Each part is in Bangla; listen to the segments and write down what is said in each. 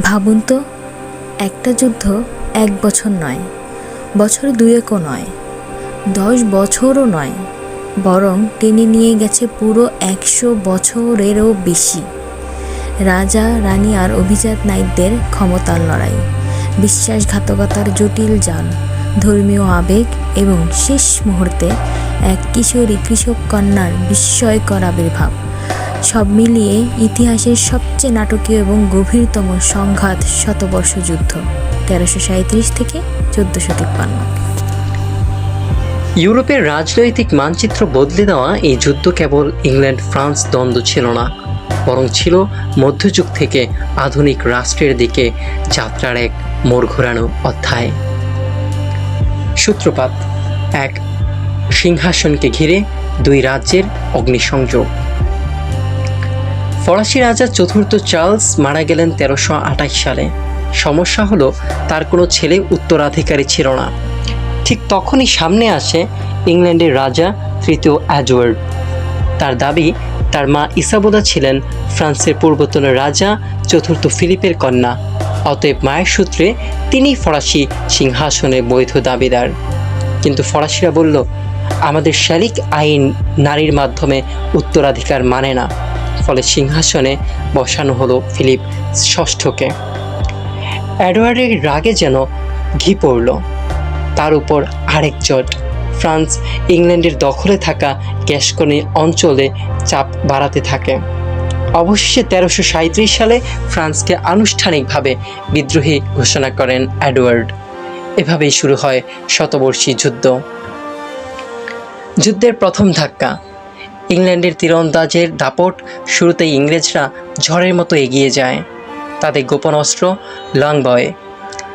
ভাবুন তো, একটা যুদ্ধ এক বছর নয়, বছর দুয়েকও নয়, দশ বছরও নয়, বরং টেনে নিয়ে গেছে পুরো একশো বছরেরও বেশি। রাজা, রানী আর অভিজাত নাইটদের ক্ষমতার লড়াই, বিশ্বাসঘাতকতার জটিল জাল, ধর্মীয় আবেগ এবং শেষ মুহূর্তে এক কিশোরী কৃষক কন্যার বিস্ময়কর আবির্ভাব। সব মিলিয়ে ইতিহাসের সবচেয়ে নাটকীয় এবং গভীরতম সংঘাত শতবর্ষ যুদ্ধ, তেরোশো সাঁত্রিশ থেকে চোদ্দোশো তিপ্পান্ন। ইউরোপের রাজনৈতিক মানচিত্র বদলে দেওয়া এই যুদ্ধ কেবল ইংল্যান্ড, ফ্রান্স দ্বন্দ্ব ছিল না, বরং ছিল মধ্যযুগ থেকে আধুনিক রাষ্ট্রের দিকে যাত্রার এক মোড় ঘোরানো অধ্যায়। সূত্রপাত, এক সিংহাসনকে ঘিরে দুই রাজ্যের অগ্নিসংযোগ। ফরাসি রাজা চতুর্থ চার্লস মারা গেলেন তেরোশো সালে। সমস্যা হলো, তার কোনো ছেলে উত্তরাধিকারী ছিল না। ঠিক তখনই সামনে আসে ইংল্যান্ডের রাজা তৃতীয় অ্যাডওয়ার্ড। তার দাবি, তার মা ইসাবোদা ছিলেন ফ্রান্সের পূর্বতন রাজা, চতুর্থ ফিলিপের কন্যা। অতএব মায়ের সূত্রে তিনি ফরাসি সিংহাসনে বৈধ দাবিদার। কিন্তু ফরাসিরা বলল, আমাদের শালিক আইন নারীর মাধ্যমে উত্তরাধিকার মানে না। ফলে সিংহাসনে বসানো হলো ফিলিপ ষষ্ঠকে। অ্যাডওয়ার্ডের রাগে যেন ঘি পড়ল। তার উপর আরেক জট, ফ্রান্স, ইংল্যান্ডের দখলে থাকা গ্যাসকনি অঞ্চলে চাপ বাড়াতে থাকে। অবশেষে তেরোশো সালে ফ্রান্সকে আনুষ্ঠানিকভাবে বিদ্রোহী ঘোষণা করেন অ্যাডওয়ার্ড এভাবেই শুরু হয় শতবর্ষী যুদ্ধ। যুদ্ধের প্রথম ধাক্কা ইংল্যান্ডের তীরন্দাজের দাপট শুরুতেই ইংরেজরা ঝড়ের মতো এগিয়ে যায়। তাদের গোপন অস্ত্র লং বয়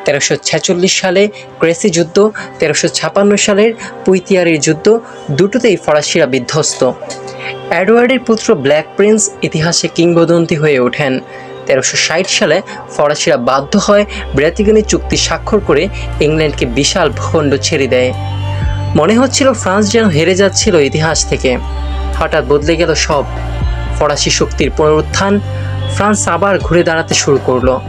তেরোশো ছেচল্লিশ সালে ক্রেসি যুদ্ধ, তেরোশো ছাপান্ন সালের পুইতিয়ারির যুদ্ধ, দুটোতেই ফরাসিরা বিধ্বস্ত। অ্যাডওয়ার্ডের পুত্র ব্ল্যাক প্রিন্স ইতিহাসে কিংবদন্তি হয়ে ওঠেন। তেরোশো ষাট সালে ফরাসিরা বাধ্য হয় ব্রেতিগনি চুক্তি স্বাক্ষর করে ইংল্যান্ডকে বিশাল ভূখণ্ড ছেড়ে দেয়। মনে হচ্ছিল ফ্রান্স যেন হেরে যাচ্ছিল ইতিহাস থেকে। হঠাৎ বদলে গেল সব। ফরাসি শক্তির পুনরুত্থান ফ্রান্স আবার ঘুরে দাঁড়াতে শুরু করল।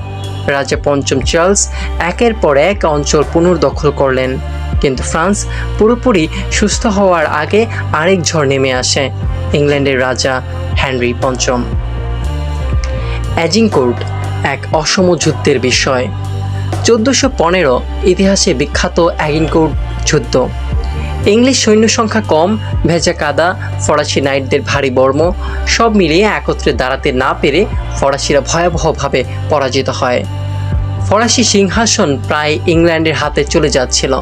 রাজা পঞ্চম চার্লস একের পর এক অঞ্চল পুনর্দখল করলেন। কিন্তু ফ্রান্স পুরোপুরি সুস্থ হওয়ার আগে আরেক ঝড় নেমে আসে, ইংল্যান্ডের রাজা হ্যানরি পঞ্চম। অ্যাজিংকোর্ট, এক অসম যুদ্ধের বিষয়। চোদ্দোশো পনেরো ইতিহাসে বিখ্যাত অ্যাগিনকোর্ট যুদ্ধ। ইংলিশ সৈন্য সংখ্যা কম, ভেজা কাদা, ফরাসি নাইটদের ভারী বর্ম, সব মিলিয়ে একত্রে দাঁড়াতে না পেরে ফরাসিরা ভয়াবহভাবে পরাজিত হয়। ফরাসি সিংহাসন প্রায় ইংল্যান্ডের হাতে চলে যাচ্ছিল।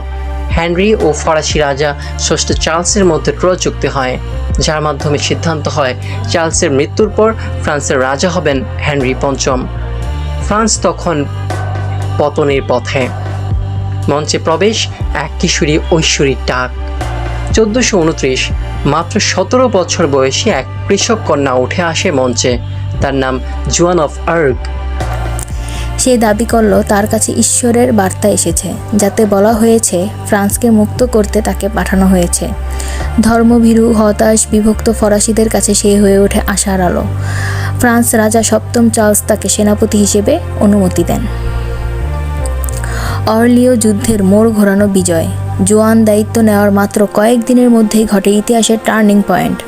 হেনরি ও ফরাসি রাজা ষষ্ঠ চার্লসের মধ্যে ড্র চুক্তি হয়, যার মাধ্যমে সিদ্ধান্ত হয় চার্লসের মৃত্যুর পর ফ্রান্সের রাজা হবেন হেনরি পঞ্চম। ফ্রান্স তখন পতনের পথে। মঞ্চে প্রবেশ, এক কিশোরী ঐশ্বরীর ডাক। চোদ্দোশো উনত্রিশ, মাত্র সতেরো বছর বয়সী এক কৃষক কন্যা উঠে আসে মঞ্চে। তার নাম জুয়ান অফ আর্গ। সে দাবি করল, তার কাছে ঈশ্বরের বার্তা এসেছে, যাতে বলা হয়েছে, ফ্রান্সকে মুক্ত করতে তাকে পাঠানো হয়েছে। ধর্মভীরু, হতাশ, বিভক্ত ফরাসিদের কাছে সে হয়ে ওঠে আশার আলো। ফ্রান্স রাজা সপ্তম চার্লস তাকে সেনাপতি হিসেবে অনুমতি দেন। অর্লিও যুদ্ধের মোড় ঘোরানো বিজয়। জোয়ান দায়িত্ব নেওয়ার মাত্র কয়েক দিনের মধ্যেই ঘটে ইতিহাসের টার্নিং পয়েন্ট।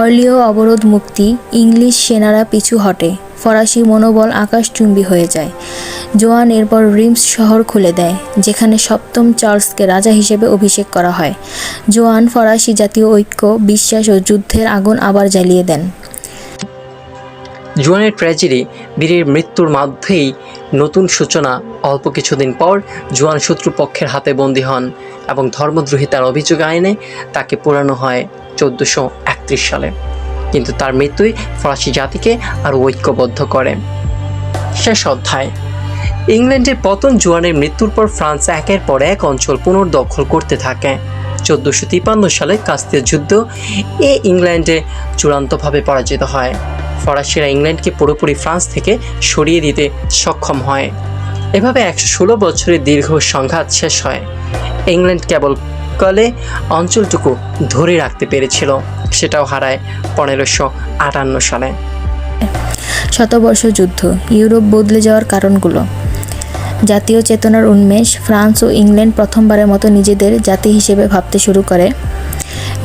অর্লিও অবরোধ মুক্তি ইংলিশ সেনারা পিছু হটে, ফরাসি মনোবল আকাশচুম্বী হয়ে যায়। জোয়ান এরপর রিমস শহর খুলে দেয়, যেখানে সপ্তম চার্লসকে রাজা হিসেবে অভিষেক করা হয়। জোয়ান ফরাসি জাতীয় ঐক্য, বিশ্বাস ও যুদ্ধের আগুন আবার জ্বালিয়ে দেন। জুয়ানের ট্র্যাজেডি বীরের মৃত্যুর মধ্যেই নতুন সূচনা। অল্প কিছুদিন পর জুয়ান শত্রুপক্ষের হাতে বন্দী হন এবং ধর্মদ্রোহিতার অভিযোগ আইনে তাকে পোড়ানো হয় চোদ্দোশো একত্রিশ সালে। কিন্তু তার মৃত্যুই ফরাসি জাতিকে আরও ঐক্যবদ্ধ করে। শেষ অধ্যায়। ইংল্যান্ডের পতন জুয়ানের মৃত্যুর পর ফ্রান্স একের পর এক অঞ্চল পুনর্দখল করতে থাকে। চোদ্দোশো তিপান্ন সালে কাস্তীয় যুদ্ধ এ ইংল্যান্ডে চূড়ান্তভাবে পরাজিত হয়। ফরাসিরা ইংল্যান্ডকে পুরোপুরি ফ্রান্স থেকে সরিয়ে দিতে সক্ষম হয়। এভাবে একশো ষোলো বছরের দীর্ঘ সংঘাত শেষ হয়। ইংল্যান্ড কেবল কলে অঞ্চলটুকু ধরে রাখতে পেরেছিল, সেটাও হারায় পনেরোশো আটান্ন সালে। শতবর্ষ যুদ্ধ, ইউরোপ বদলে যাওয়ার কারণগুলো। জাতীয় চেতনার উন্মেষ ফ্রান্স ও ইংল্যান্ড প্রথমবারের মতো নিজেদের জাতি হিসেবে ভাবতে শুরু করে।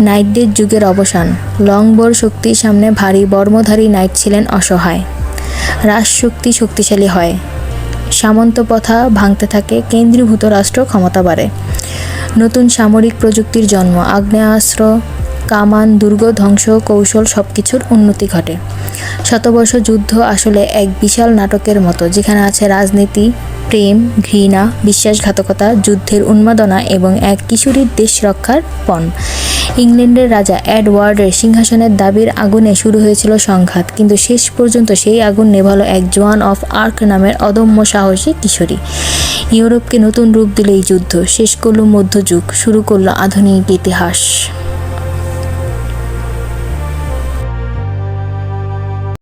নাইটদের যুগের অবসান। লংবোর শক্তির সামনে ভারী বর্মধারী নাইট ছিলেন অসহায়। রাজশক্তি শক্তিশালী হয়। সামন্ত প্রথা ভাঙতে থাকে কেন্দ্রীভূত রাষ্ট্র ক্ষমতা বাড়ে। নতুন সামরিক প্রযুক্তির জন্ম, আগ্নেয়াস্ত্র, কামান, দুর্গ, ধ্বংস, কৌশল সব কিছুর উন্নতি ঘটে। শতবর্ষ যুদ্ধ আসলে এক বিশাল নাটকের মতো, যেখানে আছে রাজনীতি, প্রেম, ঘৃণা, বিশ্বাসঘাতকতা, যুদ্ধের উন্মাদনা এবং এক কিশোরীর দেশ রক্ষার পণ। ইংল্যান্ডের রাজা অ্যাডওয়ার্ডের সিংহাসনের দাবির আগুনে শুরু হয়েছিল সংঘাত, কিন্তু শেষ পর্যন্ত সেই আগুন নেভালো এক জোয়ান অফ আর্ক নামের অদম্য সাহসী কিশোরী। ইউরোপকে নতুন রূপ দিল এই যুদ্ধ, শেষ করল মধ্যযুগ, শুরু করল আধুনিক ইতিহাস।